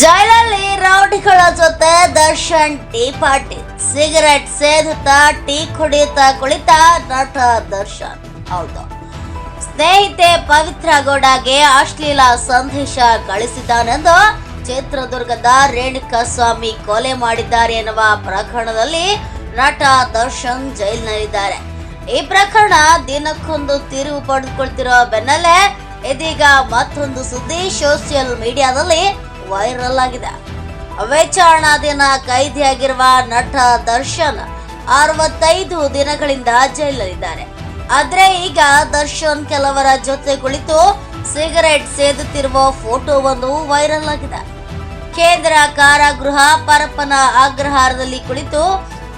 ಜೈಲಲ್ಲಿ ರೌಡಿಗಳ ಜೊತೆ ದರ್ಶನ್ ಟೀ ಪಾರ್ಟಿ, ಸಿಗರೆಟ್ ಸೇದುತ್ತಾ, ಟೀ ಕುಡಿಯುತ್ತಾ ಕುಳಿತ ನಟ ದರ್ಶನ್. ಹೌದು. ಸ್ನೇಹಿತೆ ಪವಿತ್ರ ಗೌಡಗೆ ಅಶ್ಲೀಲ ಸಂದೇಶ ಕಳಿಸಿದ್ದಾನೆಂದು ಚಿತ್ರದುರ್ಗದ ರೇಣುಕಸ್ವಾಮಿ ಕೊಲೆ ಮಾಡಿದ್ದಾರೆ ಎನ್ನುವ ಪ್ರಕರಣದಲ್ಲಿ ನಟ ದರ್ಶನ್ ಜೈಲಿನಲ್ಲಿದ್ದಾರೆ. ಈ ಪ್ರಕರಣ ದಿನಕ್ಕೊಂದು ತಿರುವು ಪಡೆದುಕೊಳ್ತಿರೋ ಬೆನ್ನಲ್ಲೇ ಇದೀಗ ಮತ್ತೊಂದು ಸುದ್ದಿ ಸೋಷಿಯಲ್ ಮೀಡಿಯಾದಲ್ಲಿ ವೈರಲ್ ಆಗಿದೆ. ವಿಚಾರಣಾಧೀನ ಕೈದಿಯಾಗಿರುವ ನಟ ದರ್ಶನ್ ಅರವತ್ತೈದು ದಿನಗಳಿಂದ ಜೈಲಲ್ಲಿದ್ದಾರೆ. ಆದ್ರೆ ಈಗ ದರ್ಶನ್ ಕೆಲವರ ಜೊತೆ ಕುಳಿತು ಸಿಗರೆಟ್ ಸೇದುತ್ತಿರುವ ಫೋಟೋವನ್ನು ವೈರಲ್ ಆಗಿದೆ. ಕೇಂದ್ರ ಕಾರಾಗೃಹ ಪರಪ್ಪನ ಅಗ್ರಹಾರದಲ್ಲಿ ಕುಳಿತು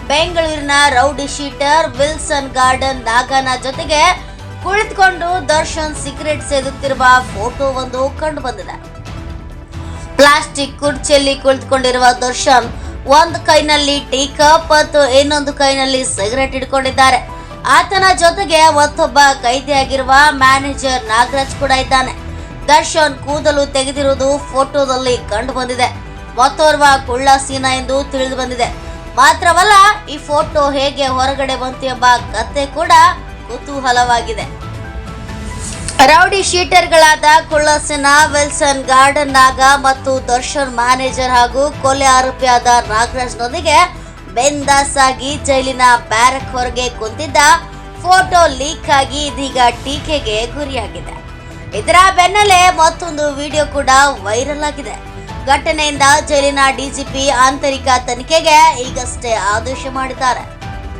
ಬೆಂಗಳೂರಿನ ರೌಡಿ ಶೀಟರ್ ವಿಲ್ಸನ್ ಗಾರ್ಡನ್ ನಾಗನ ಜೊತೆಗೆ ಕುಳಿತುಕೊಂಡು ದರ್ಶನ್ ಸಿಗರೆಟ್ ಸೇದುತ್ತಿರುವ ಫೋಟೋವೊಂದು ಕಂಡು ಬಂದಿದೆ ಪ್ಲಾಸ್ಟಿಕ್ ಕುರ್ಚಿಯಲ್ಲಿ ಕುಳಿತುಕೊಂಡಿರುವ ದರ್ಶನ್ ಒಂದು ಕೈನಲ್ಲಿ ಟೀ ಕಪ್ ಮತ್ತು ಇನ್ನೊಂದು ಕೈನಲ್ಲಿ ಸಿಗರೆಟ್ ಇಟ್ಕೊಂಡಿದ್ದಾರೆ ಆತನ ಜೊತೆಗೆ ಮತ್ತೊಬ್ಬ ಕೈದಿಯಾಗಿರುವ ಮ್ಯಾನೇಜರ್ ನಾಗರಾಜ್ ಕೂಡ ಇದ್ದಾನೆ. ದರ್ಶನ್ ಕೂದಲು ತೆಗೆದಿರುವುದು ಫೋಟೋದಲ್ಲಿ ಕಂಡು ಬಂದಿದೆ. ಮತ್ತೋರ್ವ ಕುಳ್ಳ ಸೀನ ಎಂದು ತಿಳಿದು ಬಂದಿದೆ. ಮಾತ್ರವಲ್ಲ, ಈ ಫೋಟೋ ಹೇಗೆ ಹೊರಗಡೆ ಬಂತು ಎಂಬ ಕತೆ ಕೂಡ ಕುತೂಹಲವಾಗಿದೆ. ರೌಡಿ ಶೀಟರ್ಗಳಾದ ಕುಳ್ಳಸನ, ವಿಲ್ಸನ್ ಗಾರ್ಡನ್ ನಾಗ ಮತ್ತು ದರ್ಶನ್ ಮ್ಯಾನೇಜರ್ ಹಾಗೂ ಕೊಲೆ ಆರೋಪಿಯಾದ ನಾಗರಾಜ್ನೊಂದಿಗೆ ಬೆಂದಾಸ್ ಆಗಿ ಜೈಲಿನ ಬ್ಯಾರಕ್ ಹೊರಗೆ ಕುಂತಿದ್ದ ಫೋಟೋ ಲೀಕ್ ಆಗಿ ಇದೀಗ ಟೀಕೆಗೆ ಗುರಿಯಾಗಿದೆ. ಇದರ ಬೆನ್ನಲ್ಲೇ ಮತ್ತೊಂದು ವಿಡಿಯೋ ಕೂಡ ವೈರಲ್ ಆಗಿದೆ. ಘಟನೆಯಿಂದ ಜೈಲಿನ ಡಿಜಿಪಿ ಆಂತರಿಕ ತನಿಖೆಗೆ ಈಗಷ್ಟೇ ಆದೇಶ ಮಾಡಿದ್ದಾರೆ.